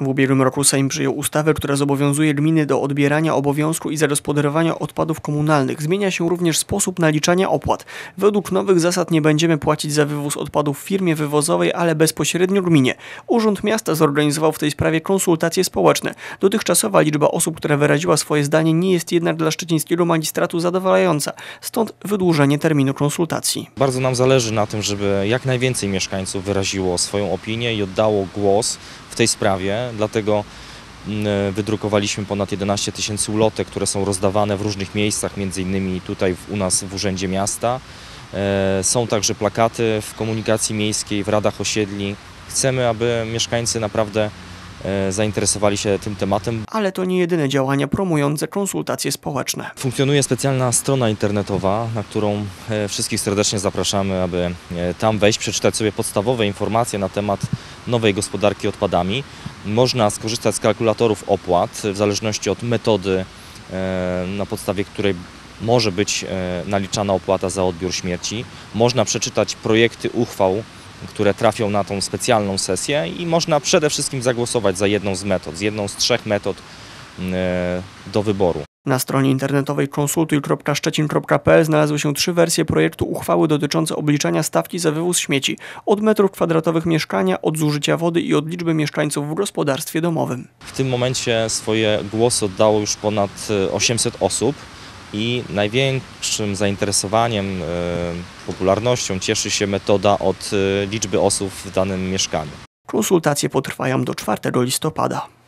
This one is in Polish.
W ubiegłym roku Sejm przyjął ustawę, która zobowiązuje gminy do odbierania obowiązku i zagospodarowania odpadów komunalnych. Zmienia się również sposób naliczania opłat. Według nowych zasad nie będziemy płacić za wywóz odpadów firmie wywozowej, ale bezpośrednio gminie. Urząd Miasta zorganizował w tej sprawie konsultacje społeczne. Dotychczasowa liczba osób, która wyraziła swoje zdanie, nie jest jednak dla szczecińskiego magistratu zadowalająca. Stąd wydłużenie terminu konsultacji. Bardzo nam zależy na tym, żeby jak najwięcej mieszkańców wyraziło swoją opinię i oddało głos w tej sprawie, dlatego mm, wydrukowaliśmy ponad 11 tysięcy ulotek, które są rozdawane w różnych miejscach, między innymi tutaj u nas w Urzędzie Miasta. E, Są także plakaty w komunikacji miejskiej, w radach osiedli. Chcemy, aby mieszkańcy naprawdę e, zainteresowali się tym tematem, Ale to nie jedyne działania promujące konsultacje społeczne. Funkcjonuje specjalna strona internetowa, na którą e, wszystkich serdecznie zapraszamy, aby e, tam wejść, przeczytać sobie podstawowe informacje na temat nowej gospodarki odpadami. Można skorzystać z kalkulatorów opłat w zależności od metody, e, na podstawie której może być e, naliczana opłata za odbiór śmierci. Można przeczytać projekty uchwał, które trafią na tą specjalną sesję i można przede wszystkim zagłosować za jedną z metod, z jedną z trzech metod e, do wyboru. Na stronie internetowej konsultuj.szczecin.pl znalazły się trzy wersje projektu uchwały dotyczące obliczania stawki za wywóz śmieci od metrów kwadratowych mieszkania, od zużycia wody i od liczby mieszkańców w gospodarstwie domowym. W tym momencie swoje głosy oddało już ponad e, 800 osób i największym zainteresowaniem, e, popularnością cieszy się metoda od e, liczby osób w danym mieszkaniu. Konsultacje potrwają do 4 listopada.